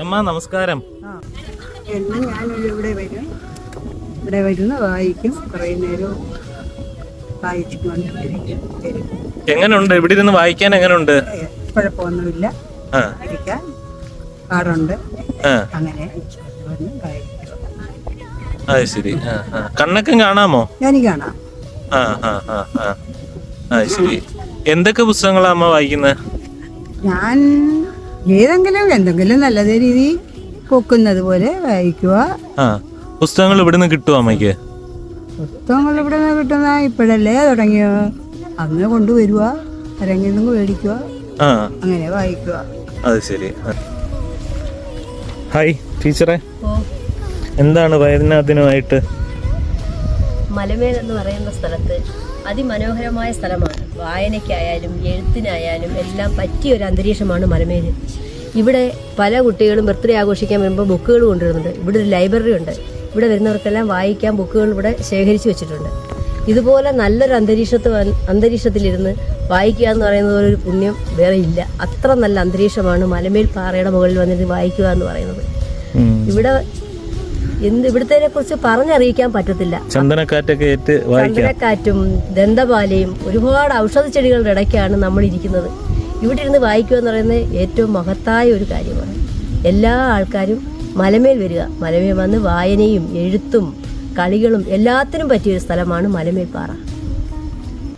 അമ്മ നമസ്കാരം. എന്നും ഞാനൊരു ഇവിടെ വരും. ഇവിടെ വരുന്ന വായിക്കും. കുറേ നേരം വായിച്ചുകൊണ്ട് എങ്ങനെയുണ്ട് ഇവിടെ ഇരുന്ന് വായിക്കാൻ എങ്ങനെയുണ്ട് കുഴപ്പമൊന്നുമില്ല. ഇരിക്കാൻ പാടുണ്ട്. അങ്ങനെ അത് ശരി. കണ്ണൊക്കെ കാണാമോ? ഞാൻ കാണാം. ആ ആ ആ ആ. ശരി. എന്തൊക്കെ പുസ്തകങ്ങളാ അമ്മ വായിക്കുന്നത് ഞാൻ ഏതെങ്കിലും എന്തെങ്കിലും നല്ല രീതി പൊക്കുന്നത് പോലെ വായിക്കുക. ആ പുസ്തകങ്ങൾ നിന്ന് കിട്ടുമോ അമ്മയ്ക്ക്? പുസ്തകങ്ങൾ ഇവിടെ നിന്ന് കിട്ടുന്ന ഇപ്പോഴല്ലേ തുടങ്ങിയ. അന്ന് കൊണ്ടുവരിക നിന്ന് മേടിക്കുക ആ. അങ്ങനെ വായിക്കുക. അത് ശരി. ഹായ് ടീച്ചറെ. എന്താണ് വയറിന ദിനമായിട്ട് മലമേൽ എന്ന് പറയുന്ന സ്ഥലത്ത് അതിമനോഹരമായ സ്ഥലമാണ്. വായനയ്ക്കായാലും എഴുത്തിനായാലും എല്ലാം പറ്റിയ ഒരു അന്തരീക്ഷമാണ് മലമേൽ. ഇവിടെ പല കുട്ടികളും ബർത്ത്ഡേ ആഘോഷിക്കാൻ വരുമ്പോൾ ബുക്കുകൾ കൊണ്ടുവരുന്നുണ്ട്. ഇവിടെ ഒരു ലൈബ്രറി ഉണ്ട്. ഇവിടെ വരുന്നവർക്കെല്ലാം വായിക്കാൻ ബുക്കുകൾ ഇവിടെ ശേഖരിച്ചു വെച്ചിട്ടുണ്ട്. ഇതുപോലെ നല്ലൊരു അന്തരീക്ഷത്ത് അന്തരീക്ഷത്തിലിരുന്ന് വായിക്കുക എന്ന് പറയുന്നത് ഒരു പുണ്യം വേറെ ഇല്ല. അത്ര നല്ല അന്തരീക്ഷമാണ് മലമേൽ പാറയുടെ മുകളിൽ വന്നിട്ട് വായിക്കുക എന്ന് പറയുന്നത്. ഇവിടെ എന്ത് ഇവിടുത്തെ കുറിച്ച് പറഞ്ഞറിയിക്കാൻ പറ്റത്തില്ല. ചന്ദനക്കാറ്റൊക്കെ ഏറ്റ് വായിക്കാം. ചന്ദ്രക്കാറ്റും ദന്തപാലയും ഒരുപാട് ഔഷധ ചെടികളുടെ ഇടയ്ക്കാണ് നമ്മൾ ഇരിക്കുന്നത് ഇവിടെ ഇരുന്ന് വായിക്കുക എന്ന് പറയുന്നത് ഏറ്റവും മഹത്തായ ഒരു കാര്യമാണ്. എല്ലാ ആൾക്കാരും മലമേൽ വരിക. മലമേൽ വന്ന് വായനയും എഴുത്തും കളികളും എല്ലാത്തിനും പറ്റിയ ഒരു സ്ഥലമാണ് മലമേൽ പാറ